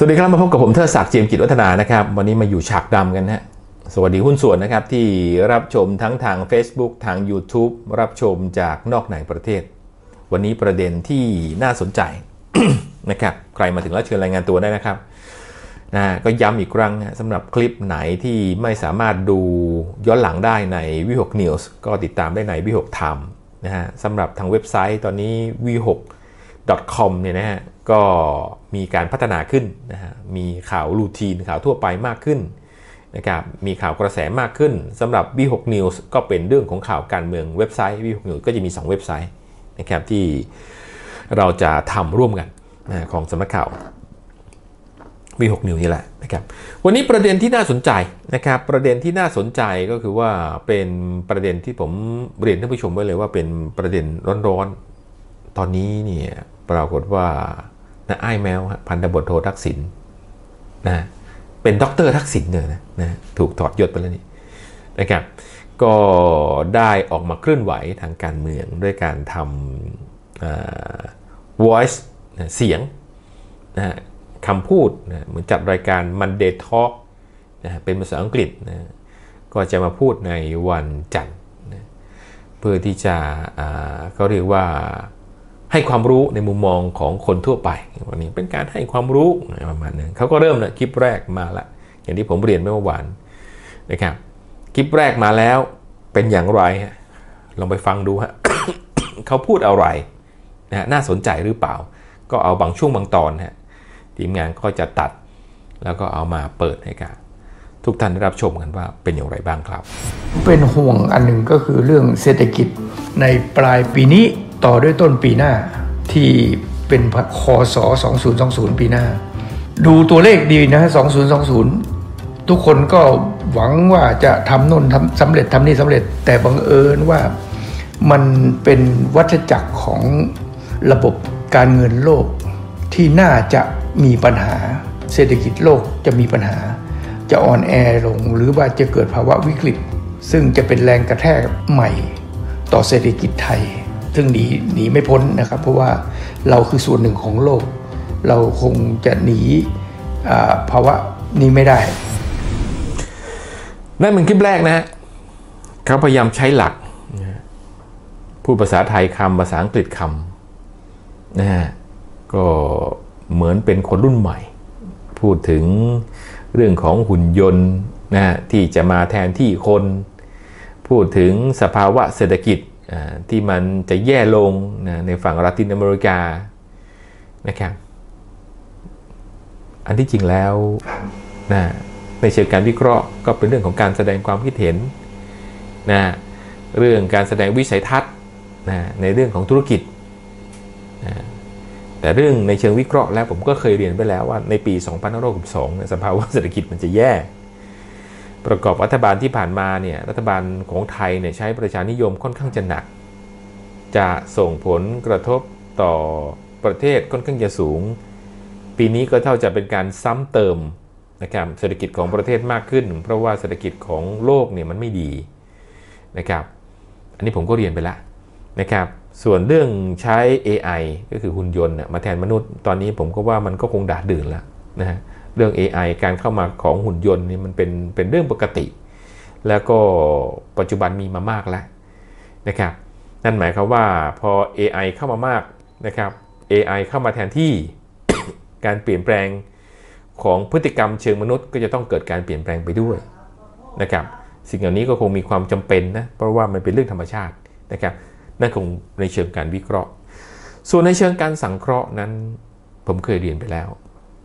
สวัสดีครับมาพบกับผมเทอศักดิ์เจียมกิจวัฒนานะครับ วันนี้มาอยู่ฉากดำกันฮะสวัสดีหุ้นส่วนนะครับ ที่รับชมทั้งทาง Facebook ทาง YouTube รับชมจากนอกในประเทศ วันนี้ประเด็นที่น่าสนใจนะครับ ใครมาถึงแล้วเชิญรายงานตัวได้นะครับนะก็ย้ำอีกครั้งนะสำหรับคลิปไหนที่ไม่สามารถดูย้อนหลังได้ในวิหก News ก็ติดตามได้ในวิหก Time นะฮะสำหรับทางเว็บไซต์ตอนนี้วิหก .com เนี่ยนะฮะก็มีการพัฒนาขึ้นนะฮะมีข่าวรูทีนข่าวทั่วไปมากขึ้นนะครับมีข่าวกระแสมากขึ้นสำหรับ V6 News ก็เป็นเรื่องของข่าวการเมืองเว็บไซต์ V6 News ก็จะมี 2 เว็บไซต์นะครับที่เราจะทำร่วมกันนะของสำนักข่าว V6 News นี่แหละนะครับวันนี้ประเด็นที่น่าสนใจนะครับประเด็นที่น่าสนใจก็คือว่าเป็นประเด็นที่ผมเรียนท่านผู้ชมไว้เลยว่าเป็นประเด็นร้อนๆ ตอนนี้เนี่ยปรากฏว่านะไอ้แมวพันธบทโททักษิณนะเป็นด็อกเตอร์ทักษิณเนี่ยนะนะถูกถอดยศไปแล้วนี่นะครับก็ได้ออกมาเคลื่อนไหวทางการเมืองด้วยการทำ voice นะเสียงนะคำพูดนะเหมือนจัดรายการ Monday Talk นะเป็นภาษาอังกฤษนะก็จะมาพูดในวันจันทร์นะเพื่อที่จะเขาเรียกว่า ให้ความรู้ในมุมมองของคนทั่วไปวันนี้เป็นการให้ความรู้ประมาณนึงเขาก็เริ่มนะคลิปแรกมาละอย่างที่ผมเรียนเมื่อวานนะครับคลิปแรกมาแล้วเป็นอย่างไรฮะลองไปฟังดูฮะเขาพูดอะไรนะน่าสนใจหรือเปล่า ก็เอาบางช่วงบางตอนฮะทีมงานก็จะตัดแล้วก็เอามาเปิดให้กับทุกท่านได้รับชมกันว่าเป็นอย่างไรบ้างครับ เป็นห่วงอันหนึ่งก็คือเรื่องเศรษฐกิจในปลายปีนี้ ต่อด้วยต้นปีหน้าที่เป็นคศ2020 ปีหน้า ดูตัวเลขดีนะ 2020 ทุกคนก็หวังว่าจะทำน่นทำสำเร็จทำนี่สำเร็จ แต่บังเอิญว่ามันเป็นวัฏจักรของระบบการเงินโลกที่น่าจะมีปัญหา เศรษฐกิจโลกจะมีปัญหา จะอ่อนแอลงหรือว่าจะเกิดภาวะวิกฤต ซึ่งจะเป็นแรงกระแทกใหม่ต่อเศรษฐกิจไทย ซึ่งหนีหนีไม่พ้นนะครับ เพราะว่าเราคือส่วนหนึ่งของโลก เราคงจะหนีภาวะนี้ไม่ได้นั่นเป็นคลิปแรกนะฮะเขาพยายามใช้หลักพูดภาษาไทยคำภาษาอังกฤษคำนะฮะก็เหมือนเป็นคนรุ่นใหม่ พูดถึงเรื่องของหุ่นยนต์นะที่จะมาแทนที่คน พูดถึงสภาวะเศรษฐกิจ ที่มันจะแย่ลงนะในฝั่งลาตินอเมริกานะครับอันที่จริงแล้วนะในเชิงการวิเคราะห์ก็เป็นเรื่องของการแสดงความคิดเห็นนะเรื่องการแสดงวิสัยทัศน์นะในเรื่องของธุรกิจนะแต่เรื่องในเชิงวิเคราะห์แล้วผมก็เคยเรียนไปแล้วว่าในปี 2562สภาวะเศรษฐกิจมันจะแย่ ประกอบรัฐบาลที่ผ่านมาเนี่ยรัฐบาลของไทยเนี่ยใช้ประชานิยมค่อนข้างจะหนัก จะส่งผลกระทบต่อประเทศค่อนข้างจะสูง ปีนี้ก็เท่าจะเป็นการซ้ำเติมนะครับเศรษฐกิจของประเทศมากขึ้น เพราะว่าเศรษฐกิจของโลกเนี่ยมันไม่ดีนะครับ อันนี้ผมก็เรียนไปแล้วนะครับ ส่วนเรื่องใช้ AI ก็คือหุ่นยนต์มาแทนมนุษย์ ตอนนี้ผมก็ว่ามันก็คงดาดดื่นแล้วนะฮะ เรื่อง AI การเข้ามาของหุ่นยนต์นี่มันเป็นเป็นเรื่องปกติ แล้วก็ปัจจุบันมีมามากแล้วนะครับนั่นหมายความว่าพอ AI เข้ามามากนะครับ AI เข้ามาแทนที่การเปลี่ยนแปลงของพฤติกรรมเชิงมนุษย์ ก็จะต้องเกิดการเปลี่ยนแปลงไปด้วยนะครับสิ่งเหล่านี้ก็คงมีความจำเป็นนะเพราะว่ามันเป็นเรื่องธรรมชาตินะครับนั่นคงในเชิงการวิเคราะห์ ส่วนในเชิงการสังเคราะห์นั้น ผมเคยเรียนไปแล้ว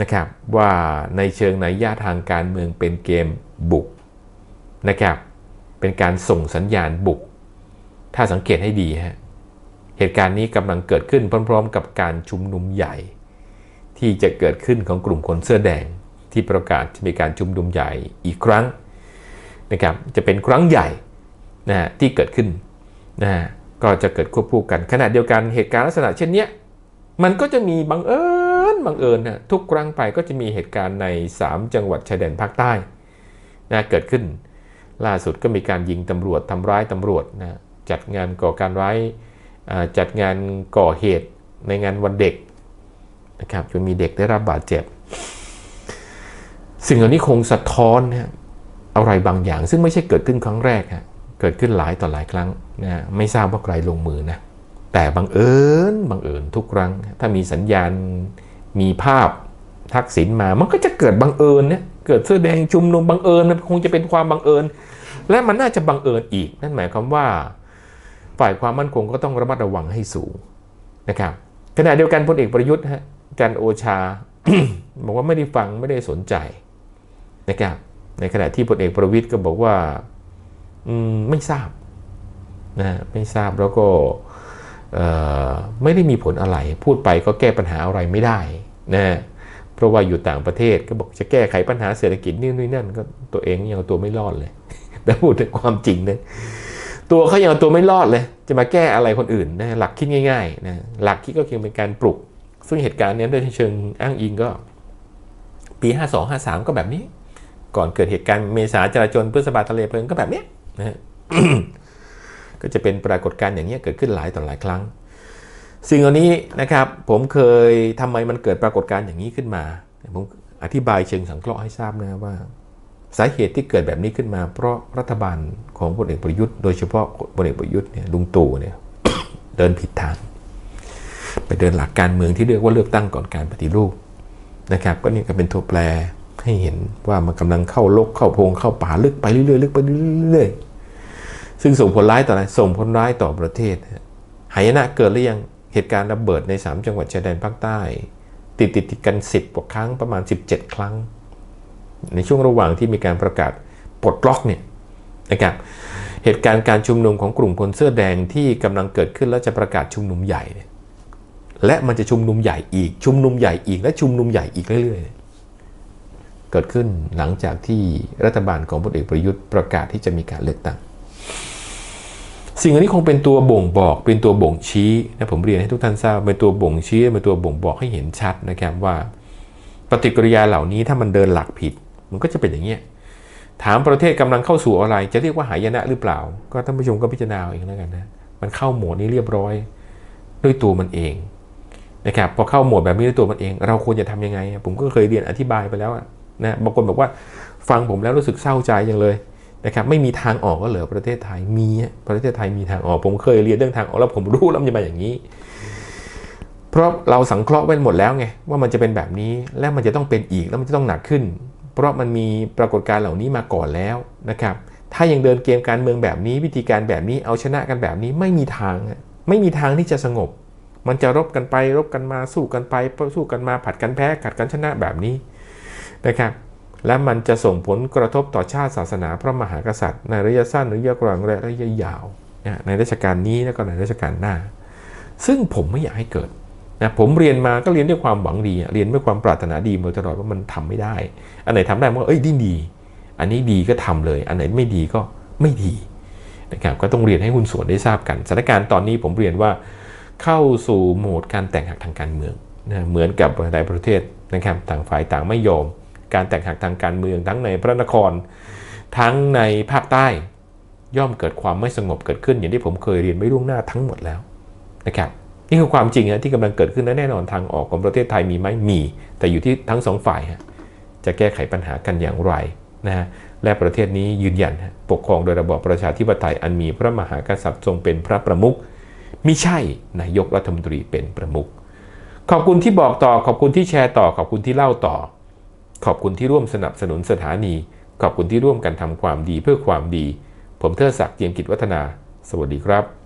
นะครับว่าในเชิงในย่าทางการเมืองเป็นเกมบุกนะครับเป็นการส่งสัญญาณบุก ถ้าสังเกตให้ดีฮะเหตุการณ์นี้กำลังเกิดขึ้นพร้อม ๆ กับการชุมนุมใหญ่ ที่จะเกิดขึ้นของกลุ่มคนเสื้อแดงที่ประกาศจะมีการชุมนุมใหญ่อีกครั้งนะครับจะเป็นครั้งใหญ่นะที่เกิดขึ้นนะก็จะเกิดควบคู่กันขณะเดียวกันเหตุการณ์ลักษณะเช่นนี้มันก็จะมีบังเอิ ญบังเอิญนะทุกครั้งไปก็จะมีเหตุการณ์ใน 3 จังหวัดชายแดนภาคใต้นะเกิดขึ้น ล่าสุดก็มีการยิงตำรวจทำร้ายตำรวจนะจัดงานก่อการร้ายจัดงานก่อเหตุในงานวันเด็กนะครับจนมีเด็กได้รับบาดเจ็บ สิ่งเหล่านี้คงสะท้อนนะอะไรบางอย่าง ซึ่งไม่ใช่เกิดขึ้นครั้งแรกฮะเกิดขึ้นหลายต่อหลายครั้งนะไม่ทราบว่าใครลงมือนะแต่บังเอิญบังเอิญทุกครั้ง ถ้ามีสัญญาณ มีภาพทักษิณมามันก็จะเกิดบังเอิญเนี่ยเกิดเสื้อแดงชุมนุมบังเอิญมันคงจะเป็นความบังเอิญ และมันน่าจะบังเอิญอีก นั่นหมายความว่า ฝ่ายความมั่นคงก็ต้องระมัดระวังให้สูงนะครับขณะเดียวกันพลเอกประยุทธ์ฮะจันโอชาบอกว่าไม่ได้ฟังไม่ได้สนใจนะครับในขณะที่พลเอกประวิทย์ก็บอกว่าไม่ทราบนะไม่ทราบแล้วก็ ไม่ได้มีผลอะไร พูดไปก็แก้ปัญหาอะไรไม่ได้นะเพราะว่าอยู่ต่างประเทศก็บอกจะแก้ไขปัญหาเศรษฐกิจนี่นี่นั่นก็ตัวเองยังตัวไม่รอดเลยแต่พูดถึงความจริงนะตัวเขายังตัวไม่รอดเลย จะมาแก้อะไรคนอื่นนะหลักคิดง่ายๆนะหลักคิดก็คือเป็นการปลุก ซึ่งเหตุการณ์นี้โดยเชิงอ้างอิงก็ ปี 52 53 ก็แบบนี้ ก่อนเกิดเหตุการณ์เมษาจราจรพฤษภาทะเลเพลิงก็แบบนี้นะ ก็จะเป็นปรากฏการณ์อย่างนี้เกิดขึ้นหลายต่อหลายครั้ง สิ่งเหล่านี้นะครับผมเคยทำไมมันเกิดปรากฏการณ์อย่างนี้ขึ้นมา ผมอธิบายเชิงสังเคราะห์ให้ทราบนะว่า สาเหตุที่เกิดแบบนี้ขึ้นมา เพราะรัฐบาลของพลเอกประยุทธ์ โดยเฉพาะพลเอกประยุทธ์เนี่ยลุงตู่เนี่ยเดินผิดทางไปเดินหลักการเมืองที่เรียกว่าเลือกตั้งก่อนการปฏิรูปนะครับก็นี่ก็เป็นตัวแปรให้เห็นว่ามันกำลังเข้าลกเข้าโพงเข้าป่าลึกไปเรื่อยๆลึกไปเรื่อยๆ ซึ่งส่งผลร้ายต่ออะไรส่งผลร้ายต่อประเทศหายนะเกิดหรือยังเหตุการณ์ระเบิดใน 3 จังหวัดชายแดนภาคใต้ ติดติดติดกัน 10กว่าครั้งประมาณ 17 ครั้ง ในช่วงระหว่างที่มีการประกาศปลดล็อกเนี่ยนะครับเหตุการณ์การชุมนุมของกลุ่มคนเสื้อแดงที่กำลังเกิดขึ้นแล้วจะประกาศชุมนุมใหญ่ และมันจะชุมนุมใหญ่อีกชุมนุมใหญ่อีกและชุมนุมใหญ่อีกเรื่อยๆเกิดขึ้นหลังจากที่รัฐบาลของพลเอกประยุทธ์ประกาศที่จะมีการเลือกตั้ง สิ่งอันนี้คงเป็นตัวบ่งบอกเป็นตัวบ่งชี้นะผมเรียนให้ทุกท่านทราบเป็นตัวบ่งชี้เป็นตัวบ่งบอกให้เห็นชัดนะครับว่า ปฏิกิริยาเหล่านี้ถ้ามันเดินหลักผิด มันก็จะเป็นอย่างเงี้ยถามประเทศกำลังเข้าสู่อะไร จะเรียกว่าหายนะหรือเปล่า ก็ท่านผู้ชมก็พิจารณาเองแล้วกันนะมันเข้าโหมดนี้เรียบร้อย ด้วยตัวมันเองนะครับพอเข้าโหมดแบบนี้ด้วยตัวมันเอง เราควรจะทํำยังไง ผมก็เคยเรียนอธิบายไปแล้วนะบางคนบอกว่าฟังผมแล้วรู้สึกเศร้าใจอย่างเลย นะครับไม่มีทางออกก็เหลือประเทศไทยมีประเทศไทยมีทางออก ผมเคยเรียนเรื่องทางออกแล้วผมรู้แล้วมันจะมาอย่างนี้ เพราะเราสังเคราะห์ไว้หมดแล้วไงว่ามันจะเป็นแบบนี้และมันจะต้องเป็นอีกแล้วมันจะต้องหนักขึ้น เพราะมันมีปรากฏการณ์เหล่านี้มาก่อนแล้วนะครับถ้ายังเดินเกมการเมืองแบบนี้ วิธีการแบบนี้เอาชนะกันแบบนี้ไม่มีทาง ไม่มีทางที่จะสงบ มันจะรบกันไปรบกันมาสู้กันไปสู้กันมาผัดกันแพ้ขัดกันชนะแบบนี้นะครับ และมันจะส่งผลกระทบต่อชาติศาสนาพระมหากษัตริย์ ในระยะสั้นระยะกลางและระยะยาวในรัชกาลนี้และก็ในรัชกาลหน้า ซึ่งผมไม่อยากให้เกิดนะผมเรียนมาก็เรียนด้วยความหวังดี เรียนด้วยความปรารถนาดีมาตลอดว่ามันทำไม่ได้ อันไหนทำได้มันก็เอ้ยดีดี อันนี้ดีก็ทำเลย อันไหนไม่ดีก็ไม่ดีนะครับก็ต้องเรียนให้คุณส่วนได้ทราบกันสถานการณ์ตอนนี้ผมเรียนว่าเข้าสู่โหมดการแตกหักทางการเมืองนะเหมือนกับหลายประเทศนะครับต่างฝ่ายต่างไม่ยอม การแตกหักทางการเมืองทั้งในพระนคร ทั้งในภาคใต้ ย่อมเกิดความไม่สงบเกิดขึ้นอย่างที่ผมเคยเรียนไว้ล่วงหน้าทั้งหมดแล้วนะครับนี่คือความจริงนะที่กำลังเกิดขึ้นและแน่นอนทางออกของประเทศไทยมีไหมมี แต่อยู่ที่ทั้งสองฝ่ายจะแก้ไขปัญหากันอย่างไรนะฮะและประเทศนี้ยืนยัน ปกครองโดยระบอบประชาธิปไตยอันมีพระมหากษัตริย์ทรงเป็นพระประมุขมิใช่นายกรัฐมนตรีเป็นประมุขขอบคุณที่บอกต่อขอบคุณที่แชร์ต่อขอบคุณที่เล่าต่อ ขอบคุณที่ร่วมสนับสนุนสถานี ขอบคุณที่ร่วมกันทำความดีเพื่อความดี ผมเทิดศักดิ์เจียมกิจวัฒนา สวัสดีครับ